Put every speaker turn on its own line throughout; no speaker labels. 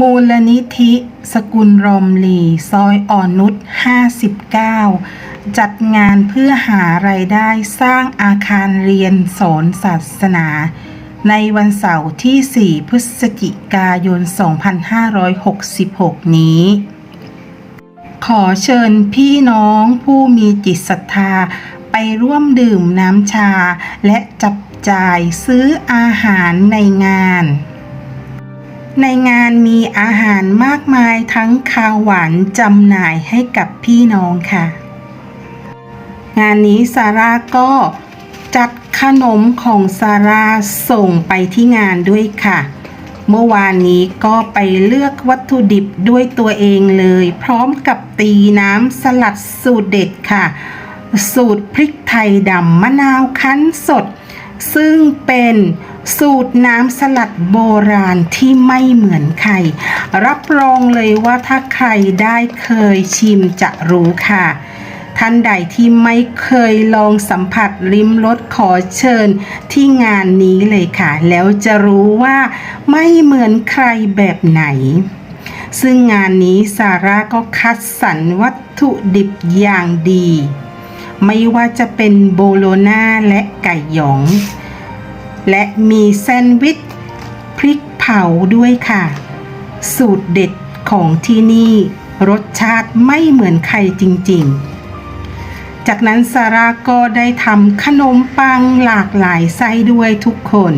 มูลนิธิ สกุลรอมลี ซอยอ่อนนุช 59 จัดงานเพื่อหารายได้สร้างอาคารเรียนสอนศาสนา ในวันเสาร์ที่ 4 พฤศจิกายน 2566 นี้ ขอเชิญพี่น้องผู้มีจิตศรัทธา ไปร่วมดื่มน้ำชา และจับจ่ายซื้ออาหารในงาน ในงานมีอาหารมากมายทั้งคาวหวานจำหน่ายให้กับพี่น้องค่ะ งานนี้ซาร่าก็จัดขนมของซาร่าส่งไปที่งานด้วยค่ะ เมื่อวานนี้ก็ไปเลือกวัตถุดิบด้วยตัวเองเลย พร้อมกับตีน้ำสลัดสูตรเด็ดค่ะ สูตรพริกไทยดำมะนาวคั้นสด ซึ่งเป็นสูตรน้ำสลัดโบราณที่ไม่เหมือนใคร รับรองเลยว่าถ้าใครได้เคยชิมจะรู้ค่ะ ท่านใดที่ไม่เคยลองสัมผัสลิ้มรสขอเชิญที่งานนี้เลยค่ะ แล้วจะรู้ว่าไม่เหมือนใครแบบไหน ซึ่งงานนี้ซาร่าก็คัดสรรวัตถุดิบอย่างดี ไม่ว่าจะเป็นโบโลนาและไก่หยอง และมีแซนด์วิชพริกเผาด้วยค่ะ สูตรเด็ดของที่นี่ รสชาติไม่เหมือนใครจริงๆ จากนั้นซาร่าก็ได้ทำขนมปังหลากหลายไส้ด้วยทุกคน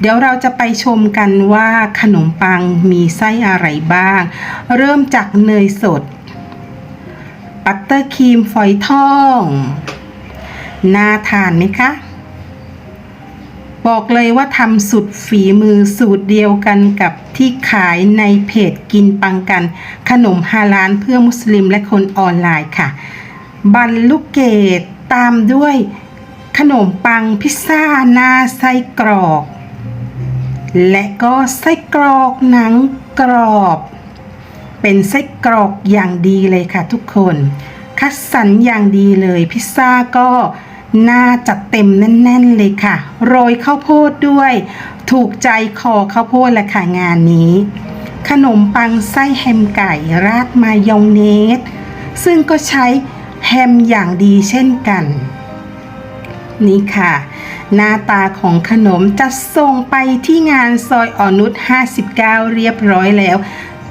เดี๋ยวเราจะไปชมกันว่าขนมปังมีไส้อะไรบ้าง เริ่มจากเนยสด บัตเตอร์ครีมฝอยทอง น่าทานไหมคะ บอกเลยว่าทำสุดฝีมือสูตรเดียวกันกับที่ขายในเพจกินปังกัน ขนมฮาลานเพื่อมุสลิมและคนออนไลน์ค่ะ บันลูกเกดตามด้วยขนมปังพิซซ่าหน้าไส้กรอก และก็ไส้กรอกหนังกรอบ เป็นไส้กรอกอย่างดีเลยค่ะทุกคน คัดสรรอย่างดีเลย พิซซ่าก็น่าจัดเต็มแน่น ๆ เลยค่ะ โรยข้าวโพดด้วย ถูกใจคอข้าวโพดละค่ะงานนี้ ขนมปังไส้แฮมไก่ราดมายองเนส ซึ่งก็ใช้แฮมอย่างดีเช่นกัน นี่ค่ะ หน้าตาของขนมจะส่งไปที่งานซอยอ่อนนุช 59 เรียบร้อยแล้ว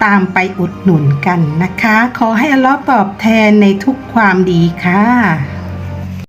ตามไปอุดหนุนกันนะคะ ขอให้อลลอฮ์ตอบแทนในทุกความดีค่ะ